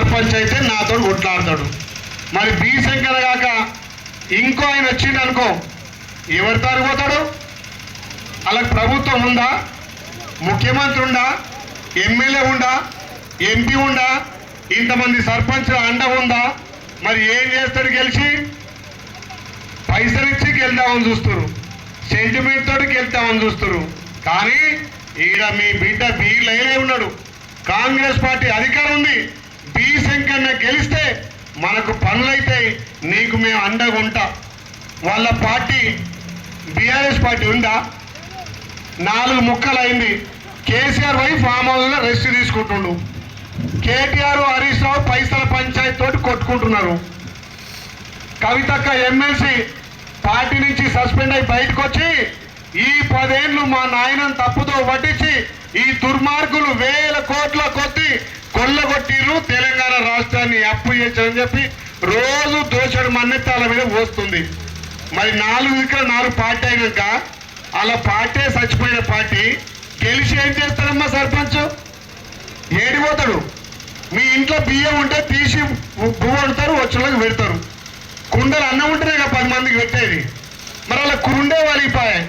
సర్పంచ్ అయితే నాతో కొట్లాడతాడు. మరి బి శంకర కాక ఇంకో ఆయన వచ్చిండు అనుకో ఎవరు పోతాడు? అలా ప్రభుత్వం ఉందా? ముఖ్యమంత్రి ఉండా? ఎమ్మెల్యే ఉండా? ఎంపీ ఉండా? ఇంతమంది సర్పంచ్ అండ ఉందా? మరి ఏం చేస్తాడు గెలిచి? పైసలు ఇచ్చి గెలుద్దామని చూస్తారు సెంటిమెంట్ తోటి గెలుద్దామని చూస్తారు కానీ ఈడ మీ బిడ్డ బీ లైలే ఉన్నాడు. కాంగ్రెస్ పార్టీ అధికారం ఉంది. ఈ శంకర్న గెలిస్తే మనకు పనులైతే నీకు మేము అండగా ఉంటా. వాళ్ళ పార్టీ బీఆర్ఎస్ పార్టీ ఉందా? నాలుగు ముక్కలు అయింది కేసీఆర్ పోయి ఫామ్ హౌస్లో రెస్ట్ తీసుకుంటుండు. కేటీఆర్ హరీష్ రావు పైసల పంచాయతీ తోటి కొట్టుకుంటున్నారు. కవితక్క ఎమ్మెల్సీ పార్టీ నుంచి సస్పెండ్ అయి బయటకు వచ్చి ఈ పదేళ్ళు మా నాయనని తప్పుతో పట్టించి ఈ దుర్మార్గులు వే రాష్ట్రాన్ని చెప్పి రోజు దోషడు మన్నెత్తాల మీద పోస్తుంది. మరి నాలుగు ఇక్కడ నాలుగు పార్టీ అయినాక అలా పార్టీ చచ్చిపోయిన పార్టీ గెలిచి ఏం చేస్తారమ్మా సర్పంచ్? ఏడిపోతాడు. మీ ఇంట్లో బియ్యం ఉంటే తీసి భూ వండుతారు వచ్చేళ్ళకి పెడతారు. కుండలు అన్నం ఉంటేనే కదా పది మందికి పెట్టేది. మరి అలా కురుండే వాళ్ళు